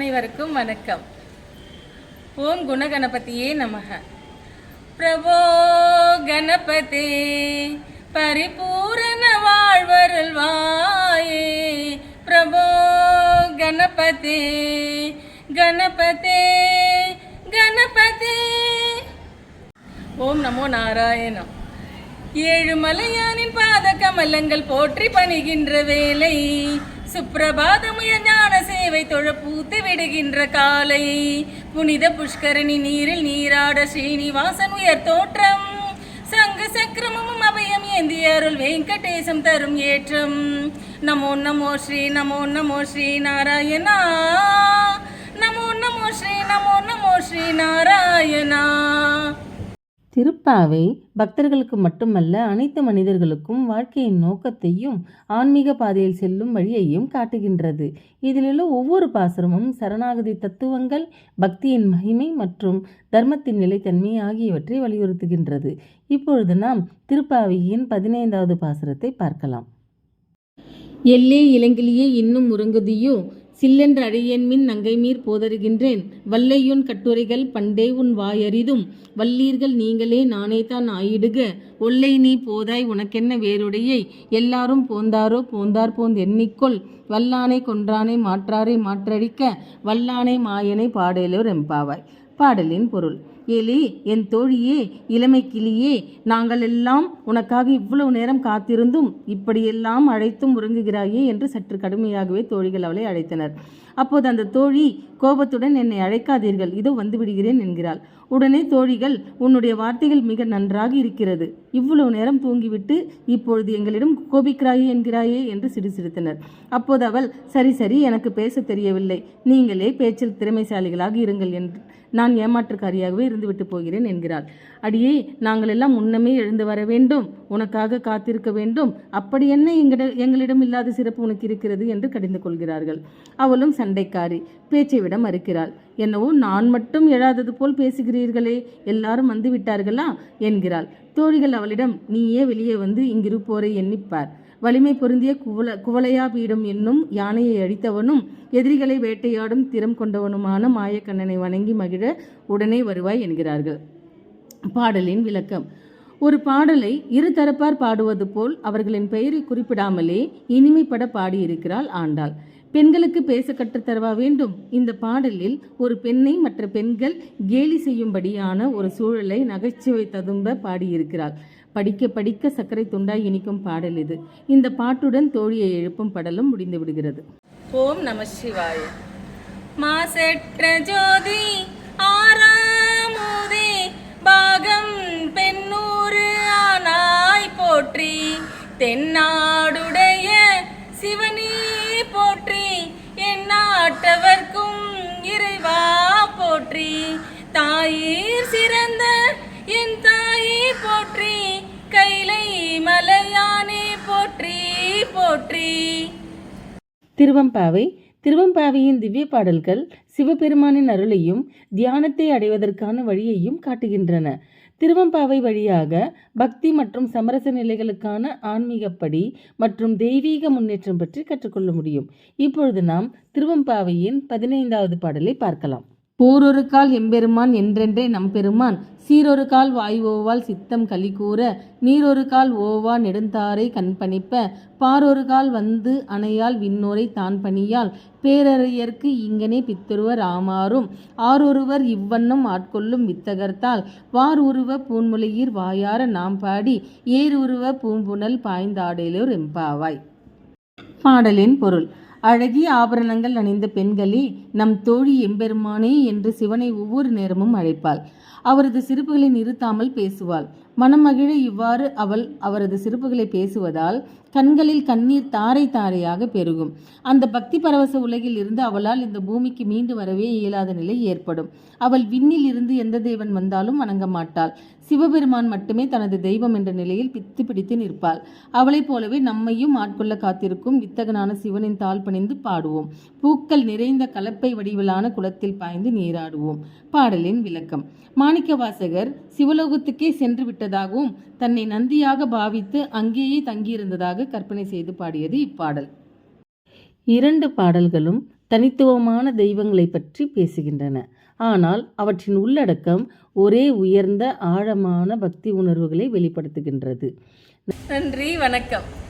அனைவருக்கும் வணக்கம். ஓம் குணகணபதியே நமக. பிரபோ கணபதே பரிபூரண வாழ்வருள்வாயே. பிரபோ கணபதே கணபதே கணபதே. ஓம் நமோ நாராயணம். ஏழு மலையானின் பாத கமலங்கள் போற்றி பணிகின்ற வேலை சுப்பிரபாதமுய ஞான சேவை தொழ பூத்து விடுகின்ற காலை. புனித புஷ்கரணி நீரில் நீராட ஸ்ரீனிவாசன் உயர் தோற்றம். சங்கு சக்கரமும் அபயம் ஏந்திய அருள் வெங்கடேசம் தரும் ஏற்றம். நமோ நமோ ஸ்ரீ நமோ நமோ ஸ்ரீ நாராயணா. நமோ நமோ ஸ்ரீ நமோ நமோ ஸ்ரீ நாராயணா. திருப்பாவை பக்தர்களுக்கு மட்டுமல்ல அனைத்து மனிதர்களுக்கும் வாழ்க்கையின் நோக்கத்தையும் ஆன்மீக பாதையில் செல்லும் வழியையும் காட்டுகின்றது. இதிலுள்ள ஒவ்வொரு பாசுரமும் சரணாகதி தத்துவங்கள் பக்தியின் மகிமை மற்றும் தர்மத்தின் நிலைத்தன்மை ஆகியவற்றை வலியுறுத்துகின்றது. இப்பொழுது நாம் திருப்பாவையின் பதினைந்தாவது பாசுரத்தை பார்க்கலாம். எல்லே இளங்கிலியே இன்னும் உறங்குதியோ? சில்லென்ற அழியன்மின் நங்கைமீர் போதருகின்றேன். வல்லையுன் கட்டுரைகள் பண்டே உன் வாயறிதும். வல்லீர்கள் நீங்களே நானே தான் ஆயிடுக. ஒல்லை நீ போதாய் உனக்கென்ன வேறுடையை? எல்லாரும் போந்தாரோ? போந்தார் போந்து எண்ணிக்கொள். வல்லானை கொன்றானை மாற்றாரை மாற்றடிக்க. வல்லானை மாயனை பாடலோர் எம்பாவாய் பாடலின் பொருள். ஏலே என் தோழியே இளமை கிளியே நாங்கள் எல்லாம் உனக்காக இவ்வளவு நேரம் காத்திருந்தும் இப்படியெல்லாம் அழைத்தும் உறங்குகிறாயே என்று சற்று கடுமையாகவே தோழிகள் அவளை அழைத்தனர். அப்போது அந்த தோழி கோபத்துடன் என்னை அழைக்காதீர்கள் இதோ வந்து விடுகிறேன் என்கிறாள். உடனே தோழிகள் உன்னுடைய வார்த்தைகள் மிக நன்றாக இருக்கிறது. இவ்வளவு நேரம் தூங்கிவிட்டு இப்பொழுது எங்களிடம் கோபிக்கிறாயே என்கிறாயே என்று சிடுசிடுத்தனர். அப்போது அவள் சரி சரி எனக்கு பேச தெரியவில்லை. நீங்களே பேச்சில் திறமைசாலிகளாக இருங்கள் என்று நான் ஏமாற்றுக்காரியாகவே இருந்துவிட்டு போகிறேன் என்கிறாள். அடியே நாங்கள் எல்லாம் முன்னமே எழுந்து வர வேண்டும். உனக்காக காத்திருக்க வேண்டும். அப்படி என்ன எங்கிட எங்களிடம் இல்லாத சிறப்பு உனக்கு இருக்கிறது என்று கடிந்து கொள்கிறார்கள். அவளும் சண்டைக்காரி பேச்சை விட மறுக்கிறாள். என்னவோ நான் மட்டும் எழாதது போல் பேசுகிறேன் பார்க்கிறீர்களே எல்லாரும் வந்து விட்டார்களா என்கிறாள். தோழிகள் அவளிடம் நீயே வெளியே வந்து இங்கிருப்போரை எண்ணிப்பார். வலிமை பொருந்திய குவல குவலையா பீடம் என்னும் யானையை அழித்தவனும் எதிரிகளை வேட்டையாடும் திறம் கொண்டவனுமான மாயக்கண்ணனை வணங்கி மகிழ உடனே வருவாய் என்கிறார்கள். பாடலின் விளக்கம். ஒரு பாடலை இரு தரப்பார் பாடுவது போல் அவர்களின் பெயரை குறிப்பிடாமலே இனிமைப்பட பாடியிருக்கிறாள் ஆண்டாள். பெண்களுக்கு பேச கற்றுத்தரவா வேண்டும்? இந்த பாடலில் ஒரு பெண்ணை மற்ற பெண்கள் கேலி செய்யும்படியான ஒரு சூழலை நகைச்சுவை ததும்ப பாடியிருக்கிறாள். படிக்க படிக்க சர்க்கரை துண்டாய் இனிக்கும் பாடல் இது. இந்த பாட்டுடன் தோழியை எழுப்பும் படலும் முடிந்து விடுகிறது. ஓம் நம சிவாய. மாசற்ற ஜோதி ஆறாமுதே பாகம் பெண்ணூறு ஆனாய் போற்றி. தென்னாடு தாயீர் சிறந்த என் தாயை போற்றி கைலை மலையானே போற்றி போற்றி. திருவம்பாவை திருவம்பாவையின் திவ்ய பாடல்கள் சிவபெருமானின் அருளையும் தியானத்தை அடைவதற்கான வழியையும் காட்டுகின்றன. திருவம்பாவை வழியாக பக்தி மற்றும் சமரச நிலைகளுக்கான ஆன்மீகப்படி மற்றும் தெய்வீக முன்னேற்றம் பற்றி கற்றுக்கொள்ள முடியும். இப்பொழுது நாம் திருவம்பாவையின் பதினைந்தாவது பாடலை பார்க்கலாம். போரொரு கால் எம்பெருமான் என்றென்றே நம்பெருமான். சீரொரு கால் வாய்வோவால் சித்தம் களி கூற நீரொரு கால் ஓவா நெடுந்தாரை கண்பணிப்ப பாரொரு கால் வந்து அணையால் விண்ணோரை தான் பணியால் பேரறியர்க்கு இங்கனே பித்தொருவர் ஆமாறும் ஆரொருவர் இவ்வண்ணம் ஆட்கொள்ளும் வித்தகர்த்தால் வார் உருவ பூன்முலையீர் வாயார நாம் பாடி ஏர் உருவ பூம்புணல் பாய்ந்தாடேலோர் எம்பாவாய். பாடலின் பொருள். அழகிய ஆபரணங்கள் அணிந்த பெண்களே நம் தோழி எம்பெருமானே என்று சிவனை ஒவ்வொரு நேரமும் அழைப்பாள். அவரது சிரிப்புகளை நிறுத்தாமல் பேசுவாள். மனமகிழ இவ்வாறு அவள் அவரது சிரிப்புகளை பேசுவதால் கண்களில் கண்ணீர் தாரை தாரையாக பெருகும். அந்த பக்தி பரவச உலகில் இருந்து அவளால் இந்த பூமிக்கு மீண்டு வரவே இயலாத நிலை ஏற்படும். அவள் விண்ணில் இருந்து எந்த தேவன் வந்தாலும் வணங்க மாட்டாள். சிவபெருமான் மட்டுமே தனது தெய்வம் என்ற நிலையில் பித்து பிடித்து நிற்பாள். அவளைப் போலவே நம்மையும் ஆட்கொள்ள காத்திருக்கும் வித்தகனான சிவனின் தாள் பணிந்து பாடுவோம். பூக்கள் நிறைந்த கலப்பை வடிவிலான குளத்தில் பாய்ந்து நீராடுவோம். பாடலின் விளக்கம். மாணிக்க வாசகர் சிவலோகத்துக்கே சென்று விட்டதாகவும் தன்னை நந்தியாக பாவித்து அங்கேயே தங்கியிருந்ததாக கற்பனை செய்து பாடியது இப்பாடல். இரண்டு பாடல்களும் தனித்துவமான தெய்வங்களை பற்றி பேசுகின்றன. ஆனால் அவற்றின் உள்ளடக்கம் ஒரே உயர்ந்த ஆழமான பக்தி உணர்வுகளை வெளிப்படுத்துகின்றது. நன்றி வணக்கம்.